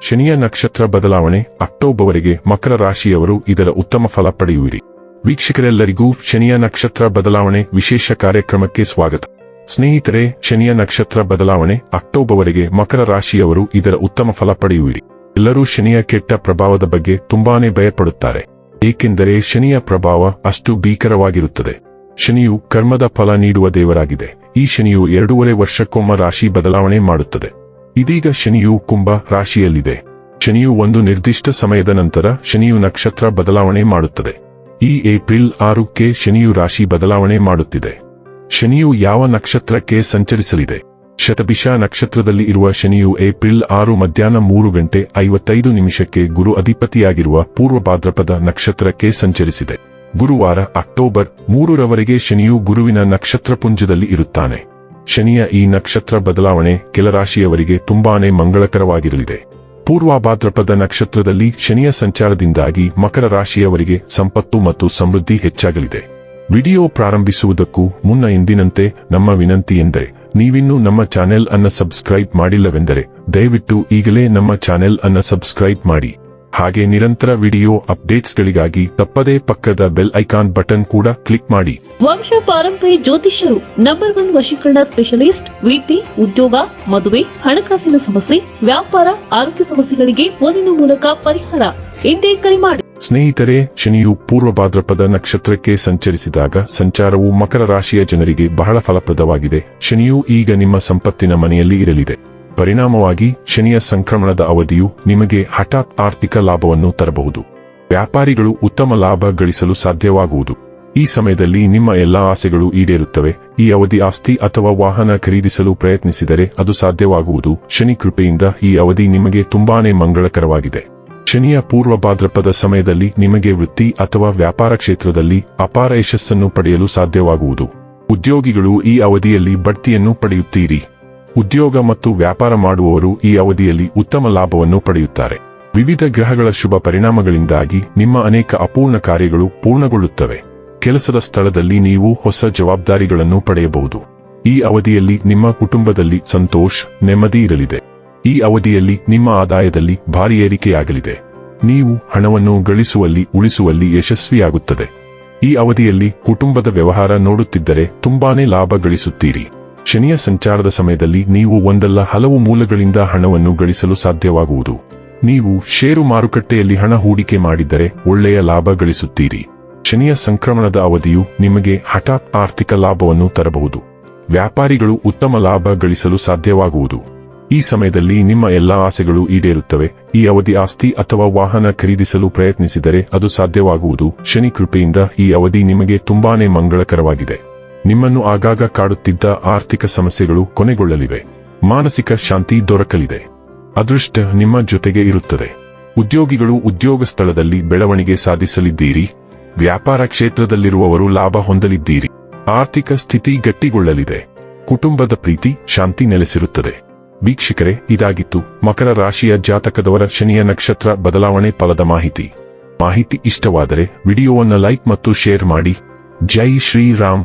ಶನಿಯ ನಕ್ಷತ್ರ ಬದಲಾವಣೆ, ಅಕ್ಟೋಬರ್ವರೆಗೆ ಮಕರ ರಾಶಿಯವರು ಇದರ ಉತ್ತಮ ಫಲ ಪಡೆಯುವಿರಿ. ವೀಕ್ಷಕರೆಲ್ಲರಿಗೂ ಶನಿಯ ನಕ್ಷತ್ರ ಬದಲಾವಣೆ ವಿಶೇಷ ಕಾರ್ಯಕ್ರಮಕ್ಕೆ ಸ್ವಾಗತ. ಸ್ನೇಹಿತರೆ, ಶನಿಯ ನಕ್ಷತ್ರ ಬದಲಾವಣೆ, ಅಕ್ಟೋಬರ್ವರೆಗೆ ಮಕರ ರಾಶಿಯವರು ಇದರ ಉತ್ತಮ ಫಲ ಪಡೆಯುವಿರಿ. ಎಲ್ಲರೂ ಶನಿಯ ಕೆಟ್ಟ ಪ್ರಭಾವದ ಬಗ್ಗೆ ತುಂಬಾನೇ ಭಯಪಡುತ್ತಾರೆ. ಏಕೆಂದರೆ ಶನಿಯ ಪ್ರಭಾವ ಅಷ್ಟು ಭೀಕರವಾಗಿರುತ್ತದೆ. ಶನಿಯು ಕರ್ಮದ ಫಲ ನೀಡುವ ದೇವರಾಗಿದೆ. ಈ ಶನಿಯು ಎರಡೂವರೆ ವರ್ಷಕ್ಕೊಮ್ಮ ರಾಶಿ ಬದಲಾವಣೆ ಮಾಡುತ್ತದೆ. ಇದೀಗ ಶನಿಯು ಕುಂಭ ರಾಶಿಯಲ್ಲಿದೆ. ಶನಿಯು ಒಂದು ನಿರ್ದಿಷ್ಟ ಸಮಯದ ನಂತರ ಶನಿಯು ನಕ್ಷತ್ರ ಬದಲಾವಣೆ ಮಾಡುತ್ತದೆ. ಈ ಏಪ್ರಿಲ್ ಆರಕ್ಕೆ ಶನಿಯು ರಾಶಿ ಬದಲಾವಣೆ ಮಾಡುತ್ತಿದೆ. ಶನಿಯು ಯಾವ ನಕ್ಷತ್ರಕ್ಕೆ ಸಂಚರಿಸಲಿದೆ? ಶತಭಿಷ ನಕ್ಷತ್ರದಲ್ಲಿ ಇರುವ ಶನಿಯು ಏಪ್ರಿಲ್ ಆರು ಮಧ್ಯಾಹ್ನ ಮೂರು ಗಂಟೆ ಐವತ್ತೈದು ನಿಮಿಷಕ್ಕೆ ಗುರು ಅಧಿಪತಿಯಾಗಿರುವ ಪೂರ್ವ ಭಾದ್ರಪದ ನಕ್ಷತ್ರಕ್ಕೆ ಸಂಚರಿಸಿದೆ. ಗುರುವಾರ ಅಕ್ಟೋಬರ್ ಮೂರರವರೆಗೆ ಶನಿಯು ಗುರುವಿನ ನಕ್ಷತ್ರಪುಂಜದಲ್ಲಿ ಇರುತ್ತಾನೆ. ಶನಿಯ ಈ ನಕ್ಷತ್ರ ಬದಲಾವಣೆ ಕೆಲ ರಾಶಿಯವರಿಗೆ ತುಂಬಾನೇ ಮಂಗಳಕರವಾಗಿರಲಿದೆ. ಪೂರ್ವಾಭಾದ್ರಪದ ನಕ್ಷತ್ರದಲ್ಲಿ ಶನಿಯ ಸಂಚಾರದಿಂದಾಗಿ ಮಕರ ರಾಶಿಯವರಿಗೆ ಸಂಪತ್ತು ಮತ್ತು ಸಮೃದ್ಧಿ ಹೆಚ್ಚಾಗಲಿದೆ. ವಿಡಿಯೋ ಪ್ರಾರಂಭಿಸುವುದಕ್ಕೂ ಮುನ್ನ ಎಂದಿನಂತೆ ನಮ್ಮ ವಿನಂತಿ ಎಂದರೆ, ನೀವಿನ್ನೂ ನಮ್ಮ ಚಾನೆಲ್ ಅನ್ನ ಸಬ್ಸ್ಕ್ರೈಬ್ ಮಾಡಿಲ್ಲವೆಂದರೆ, ದಯವಿಟ್ಟು ಈಗಲೇ ನಮ್ಮ ಚಾನೆಲ್ ಅನ್ನ ಸಬ್ಸ್ಕ್ರೈಬ್ ಮಾಡಿ. ಹಾಗೆ ನಿರಂತರ ವಿಡಿಯೋ ಅಪ್ಡೇಟ್ಸ್ಗಳಿಗಾಗಿ ತಪ್ಪದೇ ಪಕ್ಕದ ಬೆಲ್ ಐಕಾನ್ ಬಟನ್ ಕೂಡ ಕ್ಲಿಕ್ ಮಾಡಿ. ವಂಶ ಪಾರಂಪರ್ಯ ಜ್ಯೋತಿಷ್ಯರು ನಂಬರ್ ಒನ್ ವಶೀಕರಣ ಸ್ಪೆಷಲಿಸ್ಟ್ ವೃತ್ತಿ ಉದ್ಯೋಗ ಮದುವೆ ಹಣಕಾಸಿನ ಸಮಸ್ಯೆ ವ್ಯಾಪಾರ ಆರೋಗ್ಯ ಸಮಸ್ಯೆಗಳಿಗೆ ಫೋನಿನ ಮೂಲಕ ಪರಿಹಾರ. ಇಂದೇ ಕರೆ ಮಾಡಿ. ಸ್ನೇಹಿತರೆ ಶನಿಯು ಪೂರ್ವ ಭಾದ್ರಪದ ನಕ್ಷತ್ರಕ್ಕೆ ಸಂಚರಿಸಿದಾಗ ಸಂಚಾರವು ಮಕರ ರಾಶಿಯ ಜನರಿಗೆ ಬಹಳ ಫಲಪ್ರದವಾಗಿದೆ. ಶನಿಯು ಈಗ ನಿಮ್ಮ ಸಂಪತ್ತಿನ ಮನೆಯಲ್ಲಿ ಇರಲಿದೆ. ಪರಿಣಾಮವಾಗಿ ಶನಿಯ ಸಂಕ್ರಮಣದ ಅವಧಿಯು ನಿಮಗೆ ಹಠಾತ್ ಆರ್ಥಿಕ ಲಾಭವನ್ನು ತರಬಹುದು. ವ್ಯಾಪಾರಿಗಳು ಉತ್ತಮ ಲಾಭ ಗಳಿಸಲು ಸಾಧ್ಯವಾಗುವುದು. ಈ ಸಮಯದಲ್ಲಿ ನಿಮ್ಮ ಎಲ್ಲಾ ಆಸೆಗಳು ಈಡೇರುತ್ತವೆ. ಈ ಅವಧಿ ಆಸ್ತಿ ಅಥವಾ ವಾಹನ ಖರೀದಿಸಲು ಪ್ರಯತ್ನಿಸಿದರೆ ಅದು ಸಾಧ್ಯವಾಗುವುದು. ಶನಿ ಕೃಪೆಯಿಂದ ಈ ಅವಧಿ ನಿಮಗೆ ತುಂಬಾನೇ ಮಂಗಳಕರವಾಗಿದೆ. ಶನಿಯ ಪೂರ್ವ ಭಾದ್ರಪದ ಸಮಯದಲ್ಲಿ ನಿಮಗೆ ವೃತ್ತಿ ಅಥವಾ ವ್ಯಾಪಾರ ಕ್ಷೇತ್ರದಲ್ಲಿ ಅಪಾರ ಯಶಸ್ಸನ್ನು ಪಡೆಯಲು ಸಾಧ್ಯವಾಗುವುದು. ಉದ್ಯೋಗಿಗಳು ಈ ಅವಧಿಯಲ್ಲಿ ಬಡ್ತಿಯನ್ನು ಪಡೆಯುತ್ತೀರಿ. ಉದ್ಯೋಗ ಮತ್ತು ವ್ಯಾಪಾರ ಮಾಡುವವರು ಈ ಅವಧಿಯಲ್ಲಿ ಉತ್ತಮ ಲಾಭವನ್ನು ಪಡೆಯುತ್ತಾರೆ. ವಿವಿಧ ಗ್ರಹಗಳ ಶುಭ ಪರಿಣಾಮಗಳಿಂದಾಗಿ ನಿಮ್ಮ ಅನೇಕ ಅಪೂರ್ಣ ಕಾರ್ಯಗಳು ಪೂರ್ಣಗೊಳ್ಳುತ್ತವೆ. ಕೆಲಸದ ಸ್ಥಳದಲ್ಲಿ ನೀವು ಹೊಸ ಜವಾಬ್ದಾರಿಗಳನ್ನು ಪಡೆಯಬಹುದು. ಈ ಅವಧಿಯಲ್ಲಿ ನಿಮ್ಮ ಕುಟುಂಬದಲ್ಲಿ ಸಂತೋಷ್, ನೆಮ್ಮದಿ ಇರಲಿದೆ. ಈ ಅವಧಿಯಲ್ಲಿ ನಿಮ್ಮ ಆದಾಯದಲ್ಲಿ ಭಾರಿ ಏರಿಕೆಯಾಗಲಿದೆ. ನೀವು ಹಣವನ್ನು ಗಳಿಸುವಲ್ಲಿ, ಉಳಿಸುವಲ್ಲಿ ಯಶಸ್ವಿಯಾಗುತ್ತದೆ. ಈ ಅವಧಿಯಲ್ಲಿ ಕುಟುಂಬದ ವ್ಯವಹಾರ ನೋಡುತ್ತಿದ್ದರೆ ತುಂಬಾನೇ ಲಾಭ ಗಳಿಸುತ್ತೀರಿ. ಶನಿಯ ಸಂಚಾರದ ಸಮಯದಲ್ಲಿ ನೀವು ಒಂದಲ್ಲ ಹಲವು ಮೂಲಗಳಿಂದ ಹಣವನ್ನು ಗಳಿಸಲು ಸಾಧ್ಯವಾಗುವುದು. ನೀವು ಷೇರು ಮಾರುಕಟ್ಟೆಯಲ್ಲಿ ಹಣ ಹೂಡಿಕೆ ಮಾಡಿದ್ದರೆ ಒಳ್ಳೆಯ ಲಾಭ ಗಳಿಸುತ್ತೀರಿ. ಶನಿಯ ಸಂಕ್ರಮಣದ ಅವಧಿಯು ನಿಮಗೆ ಹಠಾತ್ ಆರ್ಥಿಕ ಲಾಭವನ್ನು ತರಬಹುದು. ವ್ಯಾಪಾರಿಗಳು ಉತ್ತಮ ಲಾಭ ಗಳಿಸಲು ಸಾಧ್ಯವಾಗುವುದು. ಈ ಸಮಯದಲ್ಲಿ ನಿಮ್ಮ ಎಲ್ಲಾ ಆಸೆಗಳು ಈಡೇರುತ್ತವೆ. ಈ ಅವಧಿ ಆಸ್ತಿ ಅಥವಾ ವಾಹನ ಖರೀದಿಸಲು ಪ್ರಯತ್ನಿಸಿದರೆ ಅದು ಸಾಧ್ಯವಾಗುವುದು. ಶನಿ ಕೃಪೆಯಿಂದ ಈ ಅವಧಿ ನಿಮಗೆ ತುಂಬಾನೇ ಮಂಗಳಕರವಾಗಿದೆ. ನಿಮ್ಮನ್ನು ಆಗಾಗ ಕಾಡುತ್ತಿದ್ದ ಆರ್ಥಿಕ ಸಮಸ್ಯೆಗಳು ಕೊನೆಗೊಳ್ಳಲಿವೆ. ಮಾನಸಿಕ ಶಾಂತಿ ದೊರಕಲಿದೆ. ಅದೃಷ್ಟ ನಿಮ್ಮ ಜೊತೆಗೆ ಇರುತ್ತದೆ. ಉದ್ಯೋಗಿಗಳು ಉದ್ಯೋಗ ಸ್ಥಳದಲ್ಲಿ ಬೆಳವಣಿಗೆ ಸಾಧಿಸಲಿದ್ದೀರಿ. ವ್ಯಾಪಾರ ಕ್ಷೇತ್ರದಲ್ಲಿರುವವರು ಲಾಭ ಹೊಂದಲಿದ್ದೀರಿ. ಆರ್ಥಿಕ ಸ್ಥಿತಿ ಗಟ್ಟಿಗೊಳ್ಳಲಿದೆ. ಕುಟುಂಬದ ಪ್ರೀತಿ ಶಾಂತಿ ನೆಲೆಸಿರುತ್ತದೆ. ವೀಕ್ಷಕರೇ, ಇದಾಗಿತ್ತು ಮಕರ ರಾಶಿಯ ಜಾತಕದವರ ಶನಿಯ ನಕ್ಷತ್ರ ಬದಲಾವಣೆ ಫಲದ ಮಾಹಿತಿ. ಮಾಹಿತಿ ಇಷ್ಟವಾದರೆ ವಿಡಿಯೋವನ್ನು ಲೈಕ್ ಮತ್ತು ಶೇರ್ ಮಾಡಿ. ಜೈ ಶ್ರೀರಾಮ್.